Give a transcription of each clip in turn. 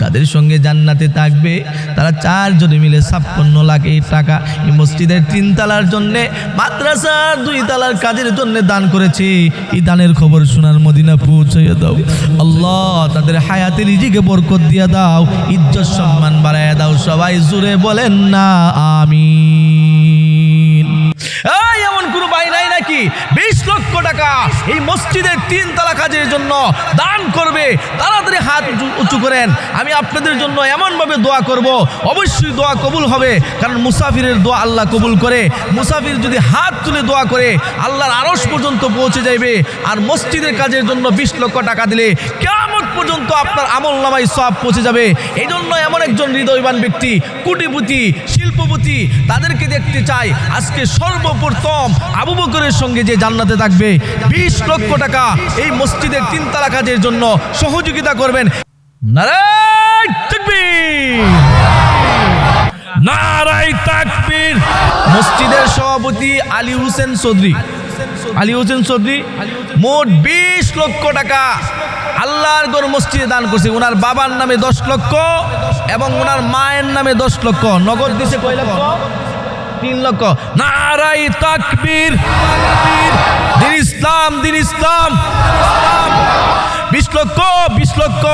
তাদের সঙ্গে জান্নাতে থাকবে। তারা চারজনে মিলে ছাপ্পান্ন লাখ এই টাকা এই মসজিদের তিন তালার জন্য, মাদ্রাসার দুই তালার কাজের জন্য দান করেছে। এই দানের খবর শোনার মদিনা পৌঁছাইয়া দাও। আল্লাহ, তাদের হায়াতের রিজিকে বরকত দিয়া দাও, ইজ্জত সম্মান বাড়াইয়া দাও। সবাই জুড়ে বলেন না, আমিন এই এমন কোনো ভাই নাই নাকি বিশ লক্ষ টাকা এই মসজিদের তিন তালা কাজের জন্য দান করবে। তাড়াতাড়ি হাত উঁচু- করেন। আমি আপনাদের জন্য এমনভাবে দোয়া করব। অবশ্যই দোয়া কবুল হবে। কারণ মুসাফিরের দোয়া আল্লাহ কবুল করে। মুসাফির যদি হাত তুলে দোয়া করে, আল্লাহর আড়স পর্যন্ত পৌঁছে যাইবে। আর মসজিদের কাজের জন্য বিশ লক্ষ টাকা দিলে কেমন পর্যন্ত আপনার আমল নামাই সব পৌঁছে যাবে। এই জন্য এমন একজন হৃদয়বান ব্যক্তি, কুটিপতি, শিল্পপতি, তাদেরকে দেখতে চাই। আজকে সর্বপ্রথম আবু বকরের সঙ্গে যে জান্নাতে থাকবে, বিশ লক্ষ টাকা এই মসজিদের তিনতলা কাজের জন্য সহযোগিতা করবেন। তাকবীর! মসজিদের সভাপতি আলী হোসেন চৌধুরী। আলী হোসেন চৌধুরী, মোট বিশ লক্ষ টাকা আল্লাহর গর মসজিদে দান করছে। ওনার বাবার নামে দশ লক্ষ এবং ওনার মায়ের নামে দশ লক্ষ। নগদ দিছে কয় লক্ষ? তিন লক্ষ। নারাই তাকবীর। দিন ইসলাম দিন ইসলাম। বিশ লক্ষ বিশ লক্ষ।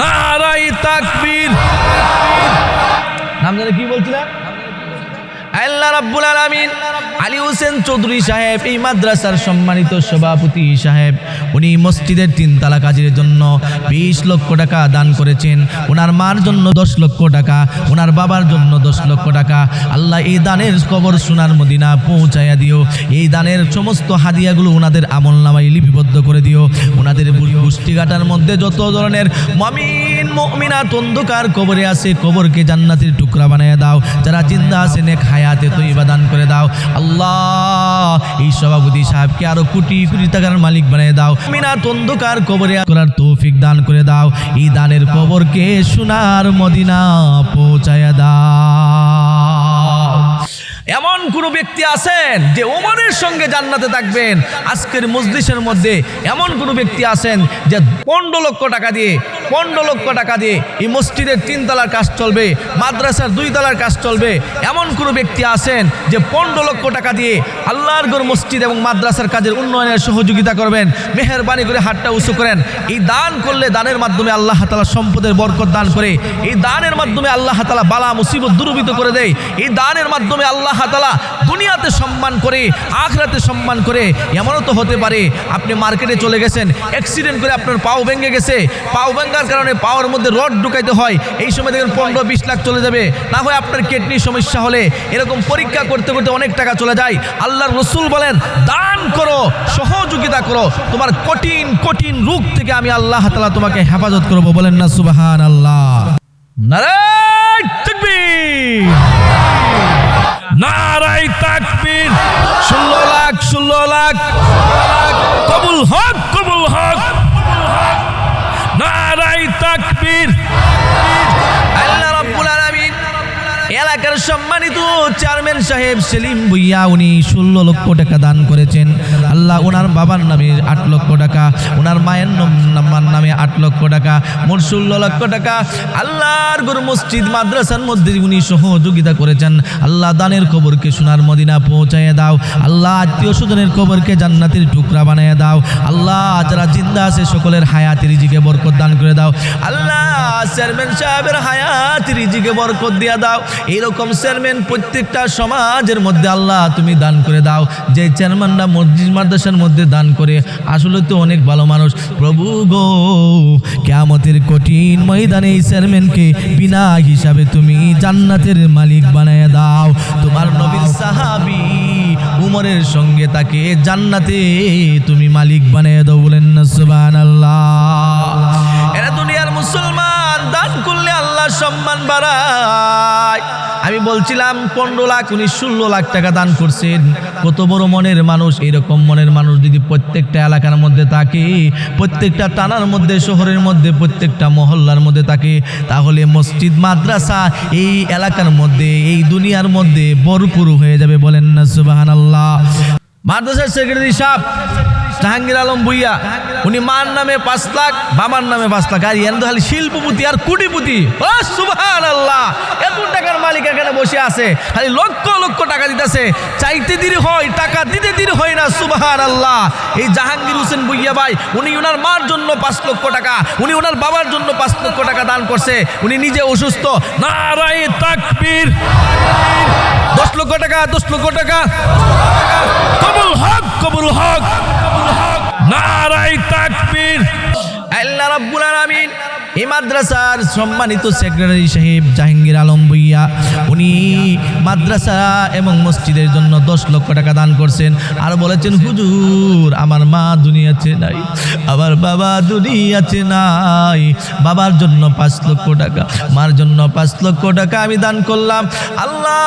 নারাই তাকবীর। নাম জানে কি বলছিলেন? আল্লাহ রাব্বুল আলামিন। আলী হোসেন চৌধুরী সাহেব, এই মাদ্রাসার সম্মানিত সভাপতি সাহেব, উনি মসজিদের তিনতলা কাজের জন্য বিশ লক্ষ টাকা দান করেছেন। ওনার মার জন্য দশ লক্ষ টাকা, ওনার বাবার জন্য দশ লক্ষ টাকা। আল্লাহ এই দানের কবর সোনার মদিনা পৌঁছাইয়া দিও। এই দানের সমস্ত হাদিয়াগুলো ওনাদের আমল নামায় লিপিবদ্ধ করে দিও। ওনাদের পুষ্টিঘাটার মধ্যে যত ধরনের মমিন, মমিনাত অন্ধকার কবরে আছে, কবরকে জান্নাতের টুকরা বানিয়ে দাও। যারা জিন্দা আছে, নেক হায়াতে তৈবা দান করে দাও। আল্লাহ এই সভাপতি সাহেবকে আরও কোটি কোটি টাকার মালিক বানিয়ে দাও। মিনাত অন্ধকার কবরে করার তৌফিক দান করে দাও। এই দানের কবরকে সোনার মদিনা পৌঁছায়া দাও। এমন কোন ব্যক্তি আছেন যে ওমরের সঙ্গে জান্নাতে থাকবেন? আজকের মজলিসের মধ্যে এমন কোন ব্যক্তি আছেন যে পনেরো লক্ষ টাকা দিয়ে, পনেরো লক্ষ টাকা দিয়ে এই মসজিদের তিনতলার কাজ চলবে, মাদ্রাসার দুই তলার কাজ চলবে? এমন কোন ব্যক্তি আছেন যে পনেরো লক্ষ টাকা দিয়ে আল্লাহর গর মসজিদ এবং মাদ্রাসার কাজের উন্নয়নের সহযোগিতা করবেন, মেহরবানি করে হাতটা উঁচু করেন? এই দান করলে দানের মাধ্যমে আল্লাহ তালা সম্পদের বরকত দান করে, এই দানের মাধ্যমে আল্লাহ তালা বালা মুসিবত দূরবিত করে দেয়, এই দানের মাধ্যমে আল্লাহ তালা দুনিয়াতে সম্মান করে, আখরাতে সম্মান করে, এমনও তো হতে পারে, আপনি মার্কেটে চলে গেছেন অ্যাক্সিডেন্ট করে আপনার পাও ভেঙে গেছে, পাও ভেঙ্গার কারণে পাওয়ার মধ্যে রড ঢুকাইতে হয়, এই সময় দেখেন পনেরো বিশ লাখ চলে যাবে, না হয় আপনার কিডনির সমস্যা হলে, এরকম পরীক্ষা করতে করতে অনেক টাকা চলে যায়, আল্লাহর রসুল বলেন, দান করো, সহযোগিতা করো, তোমার কঠিন কঠিন রোগ থেকে আমি আল্লাহ তালা তোমাকে হেফাজত করব। বলেন না সুবাহান আল্লাহ তাকবীর। নারাই তাকবীর। ষোলো লাখ ষোলো লাখ কবুল হক সাহেব সেলিম ভুইয়া, উনি ষোলো লক্ষ টাকা দান করেছেন। আল্লাহ ওনার বাবার নামে আট লক্ষ টাকা, ওনার মায়ের নাম্বার নামে আট লক্ষ টাকা, মোট ষোলো লক্ষ টাকা। আল্লাহর গুরু মসজিদ, মাদ্রাসার মধ্যে উনি সহযোগিতা করেছেন। আল্লাহ দানের খবরকে সোনার মদিনা পৌঁছাইয়ে দাও। আল্লাহ আত্মীয় স্বজনের খবরকে জান্নাতের টুকরা বানিয়ে দাও। আল্লাহ যারা জিন্দা আছে, সকলের হায়াতের রিজিকে বরকত দান করে দাও। আল্লাহ চেয়ারম্যান সাহেবের হায়াত রিজিকে বরকত দিয়া দাও। এইরকম চেয়ারম্যান প্রত্যেকটা সমাজের মধ্যে আল্লাহ তুমি দান করে দাও। যে চেয়ারম্যানরা মসজিদ মাদ্রাসার মধ্যে দান করে, আসলে তো অনেক ভালো মানুষ। প্রভু গো, কেয়ামতের কঠিন ময়দানে এই চেয়ারম্যানকে বিনা হিসাবে তুমি জান্নাতের মালিক বানায় দাও। তোমার নবীর সাহাবি উমরের সঙ্গে তাকে জান্নাতে তুমি মালিক বানিয়ে দাও বলেন না, সুবহানাল্লাহ। এরা দুনিয়ার মুসলমান। দান করলে আল্লাহ সম্মান বাড়ায়। আমি বলছিলাম, পনেরো লাখ, উনি ষোলো লাখ টাকা দান করছেন। কত বড় মনের মানুষ, এরকম মনের মানুষ যদি প্রত্যেকটা এলাকার মধ্যে থাকে, প্রত্যেকটা টানার মধ্যে, শহরের মধ্যে, প্রত্যেকটা মহল্লার মধ্যে থাকে, তাহলে মসজিদ, মাদ্রাসা এই এলাকার মধ্যে, এই দুনিয়ার মধ্যে ভরপুর হয়ে যাবে বলেন না সুবাহান আল্লাহ মাদ্রাসার সেক্রেটারি সাহেব জাহাঙ্গীর আলম ভুইয়া, উনি মার নামে পাঁচ লাখ, বাবার নামে পাঁচ লাখ। আর এন্দ খালি শিল্পপতি আর কোটিপতি। ও সুবহান আল্লাহ এত টাকার মালিক এখানে বসে আছে। খালি লক্ষ লক্ষ টাকা দিতেছে। চাইতে দেরি হয়, টাকা দিতে দেরি হয় না সুবহান আল্লাহ এই জাহাঙ্গীর হোসেন ভুইয়া ভাই, উনি ওনার মার জন্য পাঁচ লক্ষ টাকা, উনি ওনার বাবার জন্য পাঁচ লক্ষ টাকা দান করছে। উনি নিজে অসুস্থ। নারাই তাকবীর। দশ লক্ষ টাকা, দশ লক্ষ টাকা। কবুল হক কবুল হক। নারাই তাকবীর। আল্লাহ রাব্বুল আলামিন এই মাদ্রাসার সম্মানিত সেক্রেটারি সাহেব জাহাঙ্গীর আলম ভুইয়া, উনি মাদ্রাসা এবং মসজিদের জন্য দশ লক্ষ টাকা দান করছেন। আর বলেছেন, হুজুর, আমার দুনিয়াতে নাই। আবার বাবা দুনিয়াতে নাই। বাবার জন্য পাঁচ লক্ষ টাকা, মার জন্য পাঁচ লক্ষ টাকা আমি দান করলাম। আল্লাহ,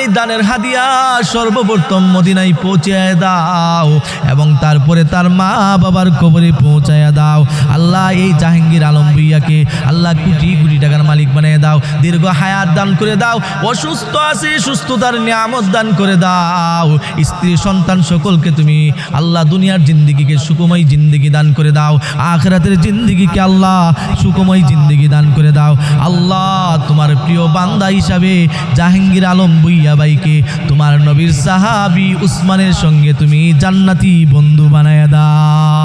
এই দানের হাদিয়া সর্বপ্রথম মদিনায় পৌঁছায় দাও এবং তারপরে তার মা বাবার কবরে পৌঁছায় দাও। আল্লাহ, এই জাহাঙ্গীর আলম ভুইয়াকে আল্লাহ কোটি কোটি টাকার মালিক বানিয়ে দাও, দীর্ঘ হায়াত দান করে দাও, অসুস্থ আছে, সুস্থতার নিয়ামত দান করে দাও। স্ত্রী, সন্তান সকলকে তুমি আল্লাহ দুনিয়ার জিন্দিগিকে সুখময় জিন্দিগি দান করে দাও, আখরাতের জিন্দিগিকে আল্লাহ সুখময় জিন্দিগি দান করে দাও। আল্লাহ, তোমার প্রিয় বান্দা হিসাবে জাহাঙ্গীর আলম ভুইয়া বাইকে তোমার নবীর সাহাবি উসমানের সঙ্গে তুমি জান্নাতি বন্ধু বানায় দাও।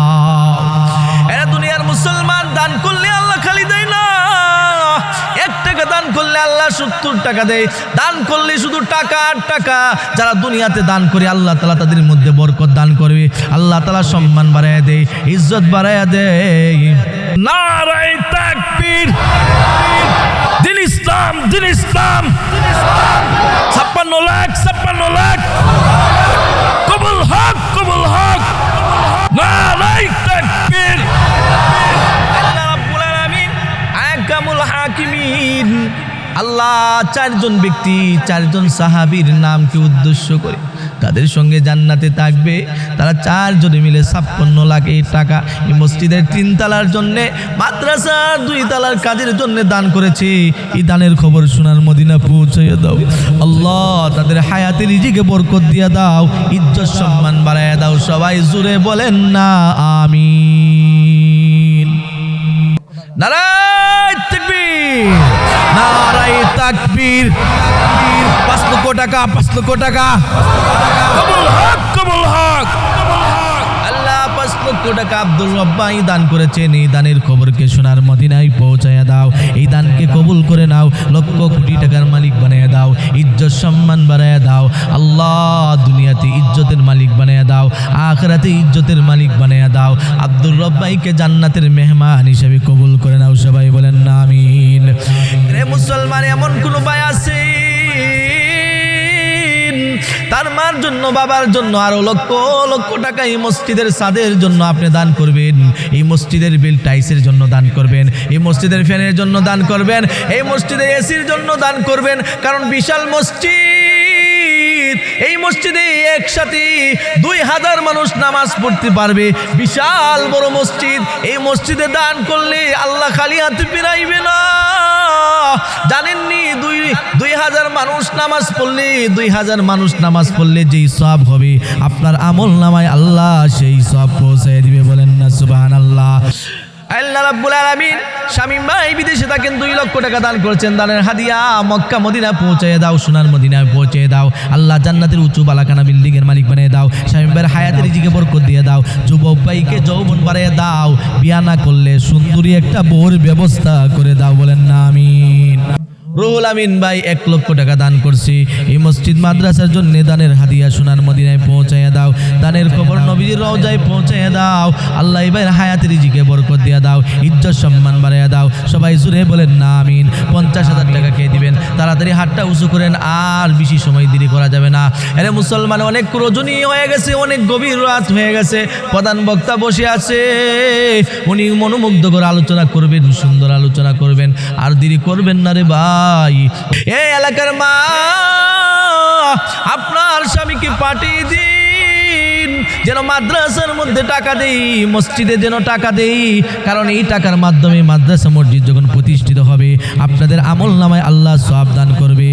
করলে আল্লাহ সত্তর টাকা দেয়, দান করলে শুধু টাকা আর টাকা। যারা দুনিয়াতে দান করে, আল্লাহ তালা তাদের মধ্যে বরকত দান করবে। আল্লাহ তালা সম্মান বাড়াইয়া দেয়, ইজ্জত বাড়াইয়া দেয়। নারাই তাকবীর। দিন ইসলাম দিন ইসলাম। ছাপ্পান্ন লাখ ছাপ্পান্ন লাখ। কবুল হক কবুল হক। নারাই চারজন ব্যক্তি, চারজন সাহাবীর নামকে উদ্দেশ্য করে তাদের সঙ্গে জান্নাতে থাকবে। তারা চারজনে মিলে ছাপ্পান্ন লাখ এই টাকা এই মসজিদের তিন তালার জন্যে, মাদ্রাসার দুই তালার কাজের জন্য দান করেছে। এই দানের খবর শোনার মদিনা পৌঁছাইয়া দাও। আল্লাহ, তাদের হায়াতে রিজিকে বরকত দিয়া দাও, ইজ্জত সম্মান বাড়াইয়া দাও। সবাই জুড়ে বলেন না, আমিন। নারায় নারায় তাকবীর। পাঁচ লক্ষ টাকা পাঁচ লক্ষ টাকা। কবুল হক কবুল হক। লক্ষ টাকা আব্দুল রব্বাই দান করেছেন। এই দানের খবরকে শোনার মদিনায় পৌঁছায়া দাও। এই দানকে কবুল করে নাও। লক্ষ কোটি টাকার মালিক বানিয়ে দাও। ইজ্জত সম্মান বাড়াইয়া দাও। আল্লাহ দুনিয়াতে ইজ্জতের মালিক বানিয়ে দাও। আখরাতে ইজ্জতের মালিক বানিয়ে দাও। আব্দুল রব্বাইকে জান্নাতের মেহমান হিসেবে কবুল করে নাও। সবাই বলেন না আমিন। রে মুসলমান, এমন কোন ভাই আছে? তার মার জন্য, বাবার জন্য আরও লক্ষ লক্ষ টাকা এই মসজিদের সাদের জন্য আপনি দান করবেন। এই মসজিদের বিল টাইসের জন্য দান করবেন, এই মসজিদের ফ্যানের জন্য দান করবেন, এই মসজিদের এসির জন্য দান করবেন। কারণ বিশাল মসজিদ, এই মসজিদে একসাথে দুই হাজার মানুষ নামাজ পড়তে পারবে। বিশাল বড় মসজিদ, এই মসজিদে দান করলে আল্লাহ খালি হাতে ফিরাইবে না। জানেননি দুই হাজার মানুষ নামাজ পড়লে দুই হাজার মানুষ নামাজ পড়লে যেই সব হবে আপনার আমল নামায় আল্লাহ সেই সব পৌঁছে দিবে বলেন না সুবাহান আল্লাহ আল্লাহ রাব্বুল আলামিন শামীম ভাই বিদেশে থাকেন দুই লক্ষ টাকা দান করেছেন দানের হাদিয়া মক্কা মদিনা পৌঁছে দাও সোনার মদিনায় পৌঁছে দাও আল্লাহ জান্নাতের উঁচু বালাকানা বিল্ডিং এর মালিক বানিয়ে দাও শামীম ভাইয়ের হায়াতের জিকে বরকত দিয়ে দাও যুবক ভাইকে যৌবন বাড়িয়ে দাও বিয়া না করলে সুন্দরী একটা বোর ব্যবস্থা করে দাও বলেন না আমিন। রুহুল আমিন ভাই এক লক্ষ টাকা দান করছি। এই মসজিদ মাদ্রাসার জন্য দানের হাদিয়া সোনার মদিনায় পৌঁছাইয়া দাও। দানের খবর নবীজির রওজায় পৌঁছাইয়া দাও। আল্লাহ ভাইয়ের হায়াতের জিকে বরকত দিয়া দাও। ইজ্জত সম্মান বাড়াইয়া দাও। সবাই জুড়ে বলেন না, আমিন। পঞ্চাশ হাজার টাকা খেয়ে দিবেন। তাড়াতাড়ি হাতটা উঁচু করেন, আর বেশি সময় দেরি করা যাবে না। এরে মুসলমান, অনেক রজনী হয়ে গেছে, অনেক গভীর রাত হয়ে গেছে। প্রধান বক্তা বসে আছে। উনি মনোমুগ্ধ করে আলোচনা করবেন, সুন্দর আলোচনা করবেন। আর দেরি করবেন না রে ভাই। ভাই। এই এলাকার মা, আপনার স্বামীকে পাঠিয়ে দিন। যেন মাদ্রাসার মধ্যে টাকা দেই, মসজিদে যেন টাকা দেই। কারণ এই টাকার মাধ্যমে মাদ্রাসা মসজিদ যখন প্রতিষ্ঠিত হবে, আপনাদের আমল নামায় আল্লাহ সব দান করবে।